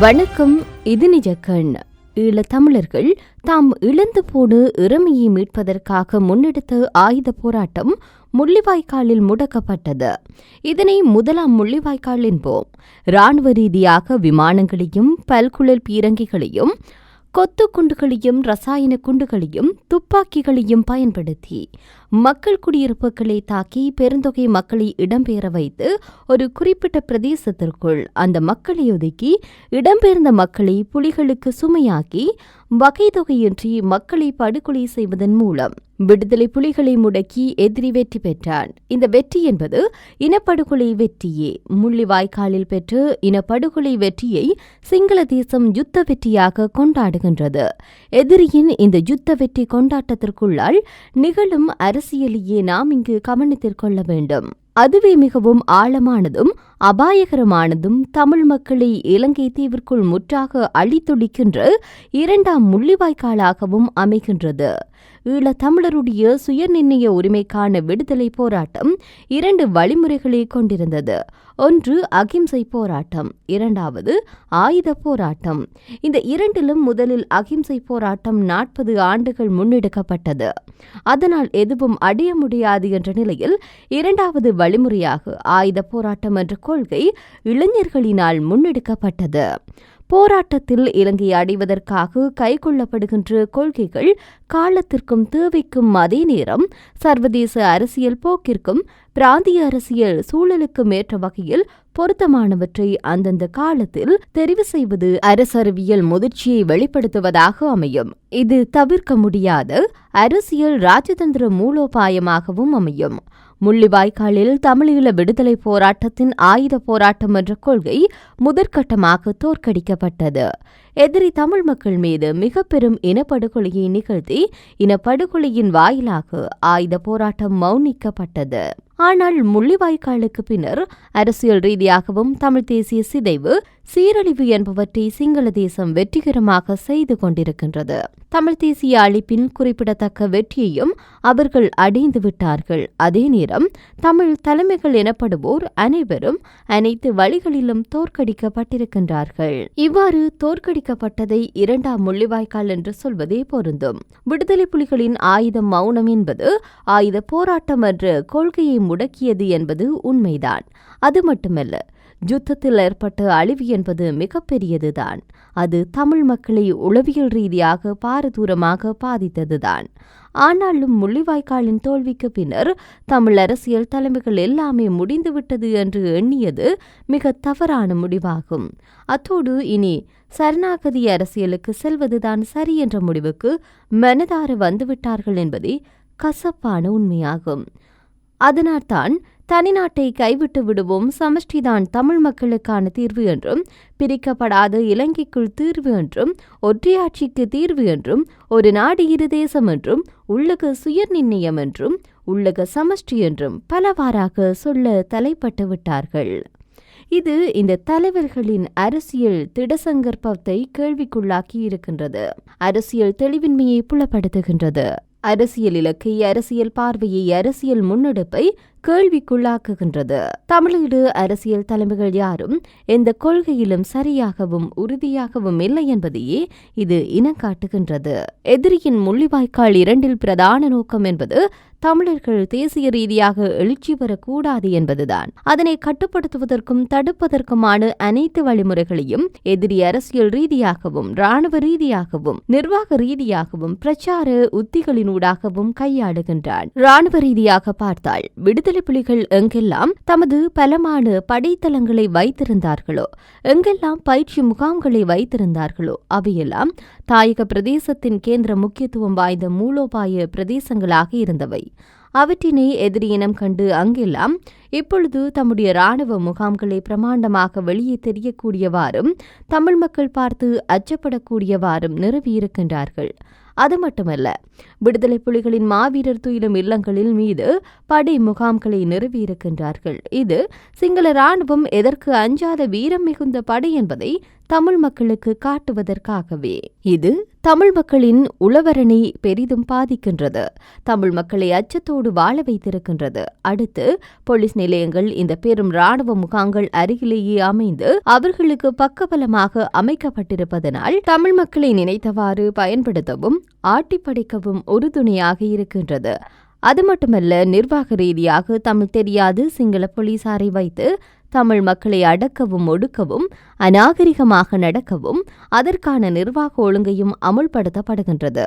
வணக்கம் இது நிஜக்கண். ஈழ தமிழர்கள் தாம் இழந்து போன இறமையை மீட்பதற்காக முன்னெடுத்த ஆயுத போராட்டம் முள்ளிவாய்க்காலில் முடக்கப்பட்டது. இதனை முதலாம் முள்ளிவாய்க்கால் என்போம். இராணுவ ரீதியாக விமானங்களையும் பல்குழல் பீரங்கிகளையும் கொத்து குண்டுகளையும் ரசாயன குண்டுகளையும் துப்பாக்கிகளையும் பயன்படுத்தி மக்கள் குடியிருப்புகளை தாக்கி பெருந்தொகை மக்களை இடம்பெயர வைத்து ஒரு குறிப்பிட்ட பிரதேசத்திற்குள் அந்த மக்களை ஒதுக்கி இடம்பெயர்ந்த மக்களை புலிகளுக்கு சுமையாக்கி வகை தொகையின்றி மக்களை படுகொலை செய்வதன் மூலம் விடுதலை புலிகளை முடக்கி எதிரி வெற்றி பெற்றான். இந்த வெற்றி என்பது இனப்படுகொலை வெற்றியே. முள்ளிவாய்க்காலில் பெற்று இனப்படுகொலை வெற்றியை சிங்கள தேசம் யுத்த வெற்றியாக கொண்டாடுகின்றது. எதிரியின் இந்த யுத்த வெற்றி கொண்டாட்டத்திற்குள்ளால் நிகழும் அரசியலையே நாம் இங்கு கவனித்திற்கொள்ள வேண்டும். அதுவே மிகவும் ஆழமானதும் அபாயகரமானதும் தமிழ் மக்களை இலங்கை தீவிற்குள் முற்றாக அழித்தொழிக்கின்ற இரண்டாம் முள்ளிவாய்க்காலாகவும் அமைகின்றது. ஈழத்தமிழருடைய சுயநிர்ணய உரிமைக்கான விடுதலை போராட்டம் இரண்டு வழிமுறைகளை கொண்டிருந்தது. ஒன்று அகிம்சை போராட்டம் இரண்டாவது ஆயுத போராட்டம். இந்த இரண்டிலும் முதலில் அகிம்சை போராட்டம் நாற்பது ஆண்டுகள் முன்னெடுக்கப்பட்டது. அதனால் எதுவும் அடைய முடியாது என்ற நிலையில் இரண்டாவது வழிமுறையாக ஆயுத போராட்டம் என்ற கொள்கை இளைஞர்களினால் முன்னெடுக்கப்பட்டது. போராட்டத்தில் இலங்கை அடைவதற்காக கைக்கொள்ளப்படுகின்ற கொள்கைகள் காலத்திற்கும் தேவைக்கும் அதே நேரம் சர்வதேச அரசியல் போக்கிற்கும் பிராந்திய அரசியல் சூழலுக்கும் ஏற்ற வகையில் பொருத்தமானவற்றை அந்தந்த காலத்தில் தெரிவு செய்வது அரசறிவியல் முதிர்ச்சியை வெளிப்படுத்துவதாக அமையும். இது தவிர்க்க முடியாத அரசியல் ராஜதந்திர மூலோபாயமாகவும் அமையும். முள்ளிவாய்க்காலில் தமிழீழ விடுதலை போராட்டத்தின் ஆயுத போராட்டம் என்ற கொள்கை முதற்கட்டமாக தோற்கடிக்கப்பட்டது. எதிரி தமிழ் மக்கள் மீது மிக பெரும் இனப்படுகொலையை நிகழ்த்தி இனப்படுகொலையின் வாயிலாக ஆயுத போராட்டம் மௌனிக்கப்பட்டது. ஆனால் முள்ளிவாய்க்காலுக்கு பின்னர் அரசியல் ரீதியாகவும் தமிழ் தேசிய சிதைவு சீரழிவு என்பவற்றை சிங்கள தேசம் வெற்றிகரமாக செய்து கொண்டிருக்கின்றது. தமிழ் தேசிய அழிப்பின் குறிப்பிடத்தக்க வெற்றியையும் அவர்கள் அடைந்து விட்டார்கள். அதே நேரம் தமிழ் தலைமைகள் எனப்படுவோர் அனைவரும் அனைத்து வழிகளிலும் தோற்கடிக்கப்பட்டிருக்கின்றார்கள். இவ்வாறு தோற்கடிக்கப்பட்டதை இரண்டாம் முள்ளிவாய்க்கால் என்று சொல்வதே பொருந்தும். விடுதலை புலிகளின் ஆயுதம் மௌனம் என்பது ஆயுத போராட்டம் என்ற கொள்கையை முடக்கியது என்பது உண்மைதான். அது மட்டுமல்ல யுத்தத்தில் ஏற்பட்ட அழிவு என்பது மிகப்பெரியதுதான். அது தமிழ் மக்களை உளவியல் ரீதியாக பாரதூரமாக பாதித்ததுதான். ஆனாலும் முள்ளிவாய்க்காலின் தோல்விக்கு பின்னர் தமிழ் அரசியல் தலைமைகள் எல்லாமே முடிந்துவிட்டது என்று எண்ணியது மிக தவறான முடிவாகும். அத்தோடு இனி சரணாகதி அரசியலுக்கு செல்வதுதான் சரி என்ற முடிவுக்கு மனதார வந்துவிட்டார்கள் என்பதே கசப்பான உண்மையாகும். அதனால்தான் தனிநாட்டை கைவிட்டு விடுவோம். சமஷ்டிதான் தமிழ் மக்களுக்கான தீர்வு என்றும் பிரிக்கப்படாத இலங்கைக்குள் தீர்வு என்றும் ஒற்றையாட்சிக்கு தீர்வு என்றும் ஒரு நாடு இரு தேசம் என்றும் உள்ளக சுயநிர்ணயம் என்றும் உள்ளக சமஷ்டி என்றும் பலவாறாக சொல்ல தலைப்பட்டு விட்டார்கள். இது இந்த தலைவர்களின் அரசியல் திடசங்கற்பத்தை கேள்விக்குள்ளாக்கி இருக்கின்றது. அரசியல் தெளிவின்மையை புலப்படுத்துகின்றது. அரசியல் இலக்கை அரசியல் பார்வையை அரசியல் முன்னெடுப்பை கேள்விக்குள்ளாக்குகின்றது. தமிழீடு அரசியல் தலைமைகள் யாரும் எந்த கொள்கையிலும் சரியாகவும் உறுதியாகவும் இல்லை என்பதையே இது இனங்காட்டுகின்றது எதிரியின் முள்ளிவாய்க்கால் இரண்டில் பிரதான நோக்கம் என்பது தமிழர்கள் தேசிய ரீதியாக எழுச்சி பெறக்கூடாது என்பதுதான். அதனை கட்டுப்படுத்துவதற்கும் தடுப்பதற்குமான அனைத்து வழிமுறைகளையும் எதிரி அரசியல் ரீதியாகவும் ராணுவ ரீதியாகவும் நிர்வாக ரீதியாகவும் பிரச்சார உத்திகளினூடாகவும் கையாளுகின்றான். ராணுவ ரீதியாக பார்த்தால் விடுதலை புலிகள் எங்கெல்லாம் தமது பலமான படைத்தளங்களை வைத்திருந்தார்களோ எங்கெல்லாம் பயிற்சி முகாம்களை வைத்திருந்தார்களோ அவையெல்லாம் தாயக பிரதேசத்தின் கேந்திர முக்கியத்துவம் வாய்ந்த மூலோபாய பிரதேசங்களாக இருந்தவை. அவற்றினை எதிரியினம் கண்டு அங்கெல்லாம் இப்பொழுது தம்முடைய இராணுவ முகாம்களை பிரமாண்டமாக வெளியே தெரியக்கூடியவாறும் தமிழ் மக்கள் பார்த்து அச்சப்படக்கூடியவாறும் நிறுவியிருக்கின்றார்கள். அது மட்டுமல்ல விடுதலை புலிகளின் மாவீரர் துயிலும் இல்லங்களில் மீது படை முகாம்களை நிறுவியிருக்கின்றார்கள். இது சிங்கள ராணுவம் எதற்கு அஞ்சாத வீரம் மிகுந்த படை என்பதை தமிழ் மக்களுக்கு காட்டுவதற்காகவே. இது தமிழ் மக்களின் உளவரணை பெரிதும் பாதிக்கின்றது. தமிழ் மக்களை அச்சத்தோடு வாழ வைத்திருக்கின்றது. அடுத்து போலீஸ் நிலையங்கள் இந்த பெரும் ராணுவ முகாங்கள் அருகிலேயே அமைந்து அவர்களுக்கு பக்கபலமாக அமைக்கப்பட்டிருப்பதனால் தமிழ் மக்களை நினைத்தவாறு பயன்படுத்தவும் ஆட்டிப்படைக்கவும் உறுதுணையாக இருக்கின்றது. அது மட்டுமல்ல நிர்வாக ரீதியாக தமிழ் தெரியாது சிங்கள போலீசாரை வைத்து தமிழ் மக்களை அடக்கவும் ஒடுக்கவும் அநாகரிகமாக நடக்கவும் அதற்கான நிர்வாக ஒழுங்கையும் அமுல்படுத்தப்படுகின்றது.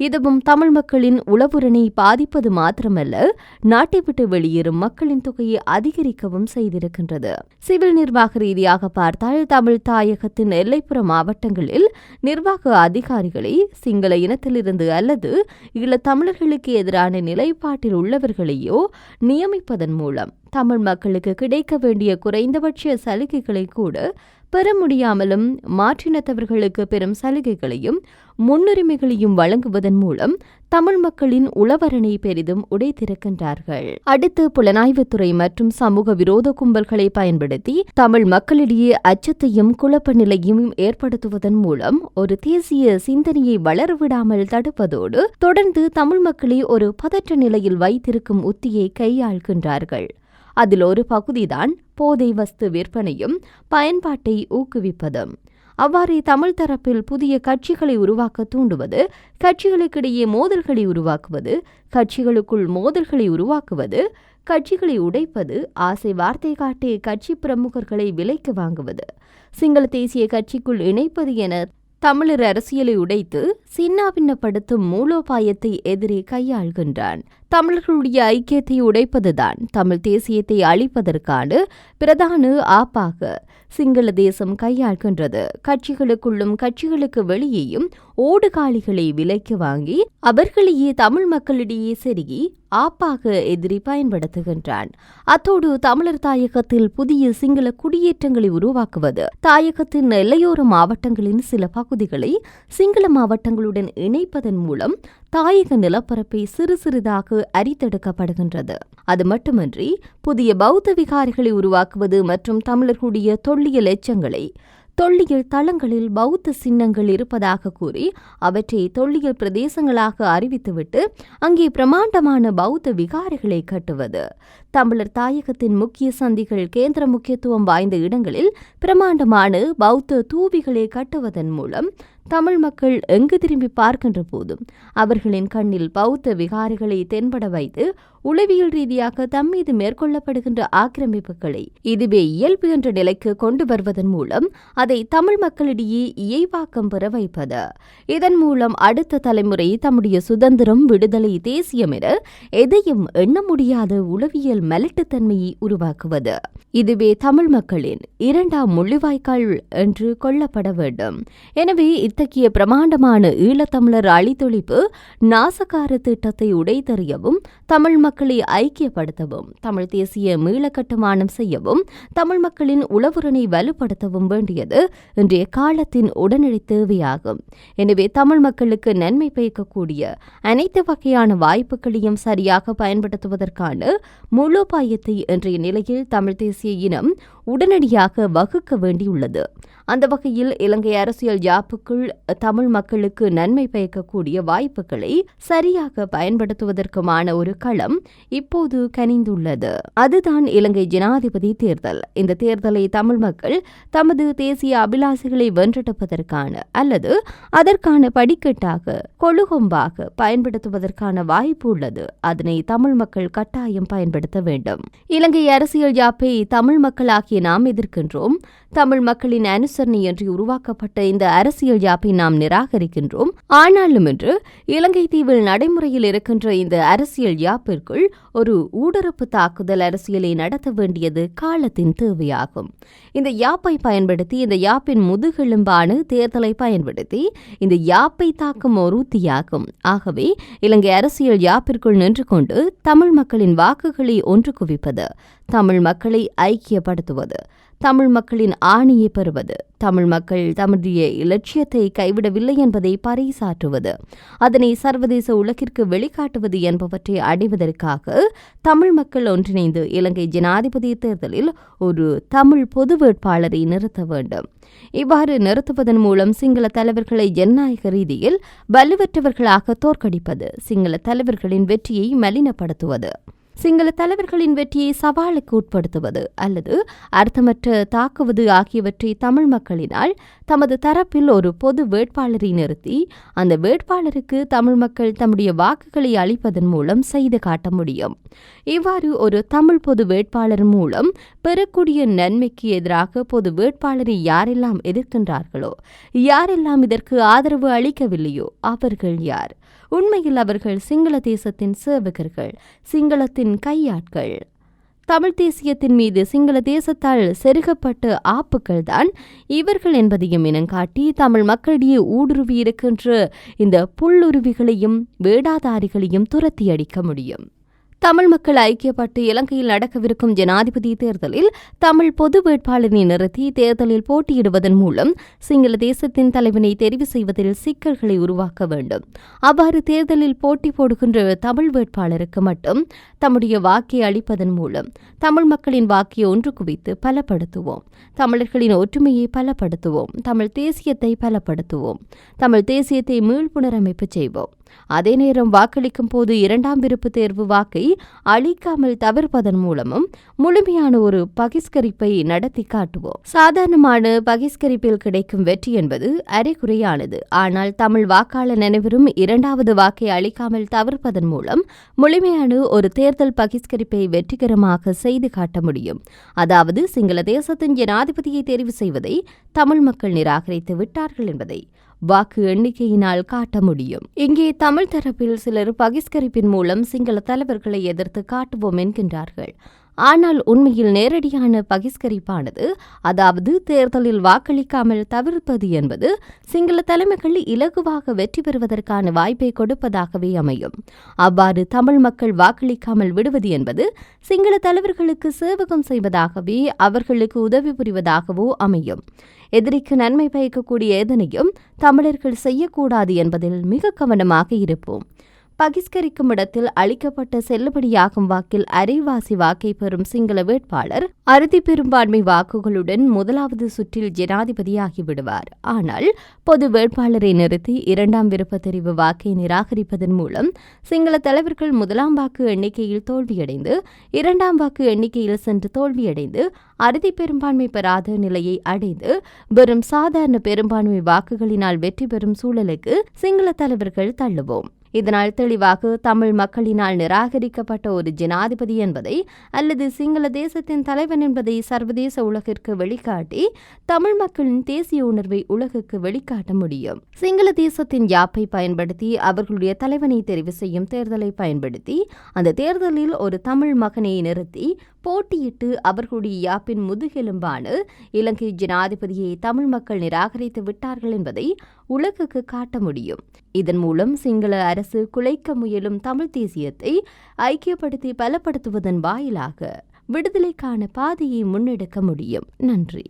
இதுவும் தமிழ் மக்களின் உளவுரணை பாதிப்பது மாத்திரமல்ல நாட்டை விட்டு வெளியேறும் மக்களின் தொகையை அதிகரிக்கவும் செய்திருக்கின்றது. சிவில் நிர்வாக ரீதியாக பார்த்தால் தமிழ் தாயகத்தின் எல்லைப்புற மாவட்டங்களில் நிர்வாக அதிகாரிகளை சிங்கள இனத்திலிருந்து அல்லது இள தமிழர்களுக்கு எதிரான நிலைப்பாட்டில் உள்ளவர்களையோ நியமிப்பதன் மூலம் தமிழ் மக்களுக்கு கிடைக்க வேண்டிய குறைந்தபட்ச சலுகைகளை கூட பெற முடியாமலும் மாற்றினத்தவர்களுக்கு பெரும் சலுகைகளையும் முன்னுரிமைகளையும் வழங்குவதன் மூலம் தமிழ் மக்களின் உளவரணை பெரிதும் உடைத்திருக்கின்றார்கள் அடுத்து புலனாய்வுத்துறை மற்றும் சமூக விரோத கும்பல்களை பயன்படுத்தி தமிழ் மக்களிடையே அச்சத்தையும் குழப்ப நிலையும் ஏற்படுத்துவதன் மூலம் ஒரு தேசிய சிந்தனையை வளரவிடாமல் தடுப்பதோடு தொடர்ந்து தமிழ் மக்களை ஒரு பதற்ற நிலையில் வைத்திருக்கும் உத்தியை கையாள்கின்றார்கள். அதில் ஒரு பகுதிதான் போதை வஸ்து விற்பனையும் பயன்பாட்டை ஊக்குவிப்பதும் அவ்வாறே தமிழ் தரப்பில் புதிய கட்சிகளை உருவாக்க தூண்டுவது கட்சிகளுக்கிடையே மோதல்களை உருவாக்குவது கட்சிகளுக்குள் மோதல்களை உருவாக்குவது கட்சிகளை உடைப்பது ஆசை வார்த்தை காட்டி கட்சி பிரமுகர்களை விலைக்கு வாங்குவது சிங்கள தேசிய கட்சிக்குள் இணைப்பது என தமிழர் அரசியலை உடைத்து சின்னாபின்னப்படுத்தும் மூலோபாயத்தை எதிரே கையாள்கின்றான். தமிழர்களுடைய ஐக்கியத்தை உடைப்பதுதான் தமிழ் தேசியத்தை அழிப்பதற்கான பிரதான ஆப்பாக சிங்கள தேசம் கையாள்கின்றது. கட்சிகளுக்குள்ளும் கட்சிகளுக்கு வெளியேயும் ஓடுகாலிகளை விலைக்கு வாங்கி அவர்களையே தமிழ் மக்களிடையே செருகி ஆப்பாக எதிரி பயன்படுத்துகின்றான். அத்தோடு தமிழர் தாயகத்தில் புதிய சிங்கள குடியேற்றங்களை உருவாக்குவது தாயகத்தின் எல்லையோர மாவட்டங்களின் சில பகுதிகளை சிங்கள மாவட்டங்களுடன் இணைப்பதன் மூலம் தாயக நிலப்பரப்பை சிறு சிறிதாக அரித்தெடுக்கப்படுகின்றது. அது மட்டுமன்றி புதிய பௌத்த விகாரிகளை உருவாக்குவது மற்றும் தமிழர்களுடைய தொல்லியல் எச்சங்களை தொல்லியல் தளங்களில் பௌத்த சின்னங்கள் இருப்பதாக கூறி அவற்றை தொல்லியல் பிரதேசங்களாக அறிவித்துவிட்டு அங்கே பிரமாண்டமான பௌத்த விகாரைகளை கட்டுவது. தமிழர் தாயகத்தின் முக்கிய சந்திகள் கேந்திர முக்கியத்துவம் வாய்ந்த இடங்களில் பிரமாண்டமான பௌத்த தூவிகளை கட்டுவதன் மூலம் தமிழ் மக்கள் எங்கு திரும்பி பார்க்கின்ற போதும் அவர்களின் கண்ணில் பௌத்த விகாரிகளை தென்பட வைத்து உளவியல் ரீதியாக தம் மீது மேற்கொள்ளப்படுகின்ற ஆக்கிரமிப்புகளை இதுவே இயல்பு என்ற நிலைக்கு கொண்டு வருவதன் மூலம் அதை தமிழ் மக்களிடையே இயைவாக்கம் பெற வைப்பது. இதன் மூலம் அடுத்த தலைமுறை தம்முடைய சுதந்திரம் விடுதலை தேசியம் என எதையும் எண்ண முடியாத உளவியல் மலட்டுத்தன்மையை உருவாக்குவது. இதுவே தமிழ் மக்களின் இரண்டாம் முள்ளிவாய்க்கால் என்று கொள்ளப்பட வேண்டும். எனவே இத்தகைய பிரமாண்டமான ஈழத்தமிழர் அழித்தொழிப்பு நாசகார திட்டத்தை உடைத்தறியவும் தமிழ் மக்களை ஐக்கியப்படுத்தவும் தமிழ் தேசிய மீளக்கட்டுமானம் செய்யவும் தமிழ் மக்களின் உளவுறனை வலுப்படுத்தவும் வேண்டியது இன்றைய காலத்தின் உடனடி தேவையாகும். எனவே தமிழ் மக்களுக்கு நன்மை பயக்கக்கூடிய அனைத்து வகையான வாய்ப்புகளையும் சரியாக பயன்படுத்துவதற்கான மூலோபாயத்தை இன்றைய நிலையில் தமிழ் தேசிய இனம் உடனடியாக வகுக்க வேண்டியுள்ளது. அந்த வகையில் இலங்கை அரசியல் யாப்புக்குள் தமிழ் மக்களுக்கு நன்மை பயக்கக்கூடிய வாய்ப்புகளை சரியாக பயன்படுத்துவதற்குமான ஒரு களம் இப்போது கனிந்துள்ளது. அதுதான் இலங்கை ஜனாதிபதி தேர்தல். இந்த தேர்தலை தமிழ் மக்கள் தமது தேசிய அபிலாசைகளை வென்றெடுப்பதற்கான அல்லது அதற்கான படிக்கட்டாக கொழுகொம்பாக பயன்படுத்துவதற்கான வாய்ப்பு உள்ளது. அதனை தமிழ் மக்கள் கட்டாயம் பயன்படுத்த வேண்டும். இலங்கை அரசியல் யாப்பை தமிழ் மக்களாகிய நாம் எதிர்க்கின்றோம். தமிழ் மக்களின் அனுசரணையின்றி உருவாக்கப்பட்ட இந்த அரசியல் யாப்பை நாம் நிராகரிக்கின்றோம். ஆனாலும் இன்று இலங்கை தீவில் நடைமுறையில் இருக்கின்ற இந்த அரசியல் யாப்பிற்குள் ஒரு ஊடுருப்பு தாக்குதல் அரசியலை நடத்த வேண்டியது காலத்தின் தேவையாகும். இந்த யாப்பை பயன்படுத்தி இந்த யாப்பின் முதுகெலும்பான தேர்தலை பயன்படுத்தி இந்த யாப்பை தாக்கும் ஒரு உத்தியாகும் ஆகவே இலங்கை அரசியல் யாப்பிற்குள் நின்று கொண்டு தமிழ் மக்களின் வாக்குகளை ஒன்று குவிப்பது தமிழ் மக்களை ஐக்கியப்படுத்துவது தமிழ் மக்களின் ஆணியை பெறுவது தமிழ் மக்கள் தம்முடைய இலட்சியத்தை கைவிடவில்லை என்பதை பறைசாற்றுவது அதனை சர்வதேச உலகிற்கு வெளிக்காட்டுவது என்பவற்றை அடைவதற்காக தமிழ் மக்கள் ஒன்றிணைந்து இலங்கை ஜனாதிபதி தேர்தலில் ஒரு தமிழ் பொது வேட்பாளரை நிறுத்த வேண்டும். இவ்வாறு நிறுத்துவதன் மூலம் சிங்கள தலைவர்களை ஜனநாயக ரீதியில் வலுவற்றவர்களாக தோற்கடிப்பது சிங்கள தலைவர்களின் வெற்றியை மலினப்படுத்துவது. சிங்கள தலைவர்களின் வெற்றியை சவாலுக்கு உட்படுத்துவது அல்லது அர்த்தமற்ற தாக்குவது ஆகியவற்றை தமிழ் மக்களினால் தமது தரப்பில் ஒரு பொது வேட்பாளரை நிறுத்தி அந்த வேட்பாளருக்கு தமிழ் மக்கள் தம்முடைய வாக்குகளை அளிப்பதன் மூலம் செய்து காட்ட முடியும். இவ்வாறு ஒரு தமிழ் பொது வேட்பாளர் மூலம் பெறக்கூடிய நன்மைக்கு எதிராக பொது வேட்பாளரை யாரெல்லாம் எதிர்க்கின்றார்களோ யாரெல்லாம் இதற்கு ஆதரவு அளிக்கவில்லையோ அவர்கள் யார்? உண்மையில் அவர்கள் சிங்கள தேசத்தின் சேவகர்கள் சிங்களத்தின் கையாட்கள். தமிழ் தேசியத்தின் மீது சிங்கள தேசத்தால் செருகப்பட்ட ஆப்புக்கள் தான் இவர்கள் என்பதையும் இனங்காட்டி தமிழ் மக்களிடையே ஊடுருவி இருக்கின்ற இந்த புல்லுருவிகளையும் வேடாதாரிகளையும் துரத்தி அடிக்க முடியும். தமிழ் மக்கள் ஐக்கியப்பட்டு இலங்கையில் நடக்கவிருக்கும் ஜனாதிபதி தேர்தலில் தமிழ் பொது வேட்பாளரை நிறுத்தி தேர்தலில் போட்டியிடுவதன் மூலம் சிங்கள தேசத்தின் தலைவனை தெரிவு செய்வதில் சிக்கல்களை உருவாக்க வேண்டும். அவ்வாறு தேர்தலில் போட்டி போடுகின்ற தமிழ் வேட்பாளருக்கு மட்டும் தம்முடைய வாக்கை அளிப்பதன் மூலம் தமிழ் மக்களின் வாக்கை ஒன்று குவித்து பலப்படுத்துவோம். தமிழர்களின் ஒற்றுமையை பலப்படுத்துவோம். தமிழ் தேசியத்தை பலப்படுத்துவோம். தமிழ் தேசியத்தை மீள்புணரமைப்பு செய்வோம். அதே நேரம் வாக்களிக்கும் போது இரண்டாம் விருப்பு தேர்வு வாக்கை அளிக்காமல் தவிர்ப்பதன் மூலமும் முழுமையான ஒரு பகிஷ்கரிப்பை நடத்தி காட்டுவோம். சாதாரணமான பகிஷ்கரிப்பில் கிடைக்கும் வெற்றி என்பது அரைகுறையானது ஆனால் தமிழ் வாக்காளர் அனைவரும் இரண்டாவது வாக்கை அளிக்காமல் தவிர்ப்பதன் மூலம் முழுமையான ஒரு தேர்தல் பகிஷ்கரிப்பை வெற்றிகரமாக செய்து காட்ட முடியும். அதாவது சிங்கள தேசத்தின் ஜனாதிபதியை தெரிவு செய்வதை தமிழ் மக்கள் நிராகரித்து விட்டார்கள் என்பதை வாக்கு எண்ணிக்கையினால் காட்ட முடியும். இங்கே தமிழ் தரப்பில் சிலர் பகிஷ்கரிப்பின் மூலம் சிங்கள தலைவர்களை எதிர்த்து காட்டுவோம் என்கின்றார்கள். ஆனால் உண்மையில் நேரடியான பகிஷ்கரிப்பானது அதாவது தேர்தலில் வாக்களிக்காமல் தவிர்ப்பது என்பது சிங்கள தலைமைகள் இலகுவாக வெற்றி பெறுவதற்கான வாய்ப்பை கொடுப்பதாகவே அமையும். அவ்வாறு தமிழ் மக்கள் வாக்களிக்காமல் விடுவது என்பது சிங்கள தலைவர்களுக்கு சேவகம் செய்வதாகவே அவர்களுக்கு உதவி புரிவதாகவோ அமையும். எதிரிக்கு நன்மை பயக்கக்கூடிய எதனையும் தமிழர்கள் செய்யக்கூடாது என்பதில் மிக கவனமாக இருப்போம். பகிஷ்கரிக்கும் இடத்தில் அளிக்கப்பட்ட செல்லுபடியாகும் வாக்கில் அரைவாசி வாக்கை பெறும் சிங்கள வேட்பாளர் அறுதி பெரும்பான்மை வாக்குகளுடன் முதலாவது சுற்றில் ஜனாதிபதியாகி விடுவார் ஆனால் பொது வேட்பாளரை நிறுத்தி இரண்டாம் விருப்ப தெரிவு வாக்கை நிராகரிப்பதன் மூலம் சிங்கள தலைவர்கள் முதலாம் வாக்கு எண்ணிக்கையில் தோல்வியடைந்து இரண்டாம் வாக்கு எண்ணிக்கையில் சென்று தோல்வியடைந்து அறுதி பெரும்பான்மை பெறாத நிலையை அடைந்து வெறும் சாதாரண பெரும்பான்மை வாக்குகளினால் வெற்றி பெறும் சூழலுக்கு சிங்கள தலைவர்கள் தள்ளுவோம். இதனால் தெளிவாக தமிழ் மக்களினால் நிராகரிக்கப்பட்ட ஒரு ஜனாதிபதி என்பதை அல்லது சிங்கள தேசத்தின் தலைவன் என்பதை சர்வதேச உலகிற்கு வெளிக்காட்டி தமிழ் மக்களின் தேசிய உணர்வை உலகுக்கு வெளிக்காட்ட முடியும். சிங்கள தேசத்தின் யாப்பை பயன்படுத்தி அவர்களுடைய தலைவனை தெரிவு செய்யும் தேர்தலை பயன்படுத்தி அந்த தேர்தலில் ஒரு தமிழ் மகனை நிறுத்தி போட்டியிட்டு அவர்களுடைய யாப்பின் முதுகெலும்பான இலங்கை ஜனாதிபதியை தமிழ் மக்கள் நிராகரித்து விட்டார்கள் என்பதை உலகுக்கு காட்ட முடியும். இதன் மூலம் சிங்கள அரசு குலைக்க முயலும் தமிழ் தேசியத்தை ஐக்கியப்படுத்தி பலப்படுத்துவதன் வாயிலாக விடுதலைக்கான பாதையை முன்னெடுக்க முடியும். நன்றி.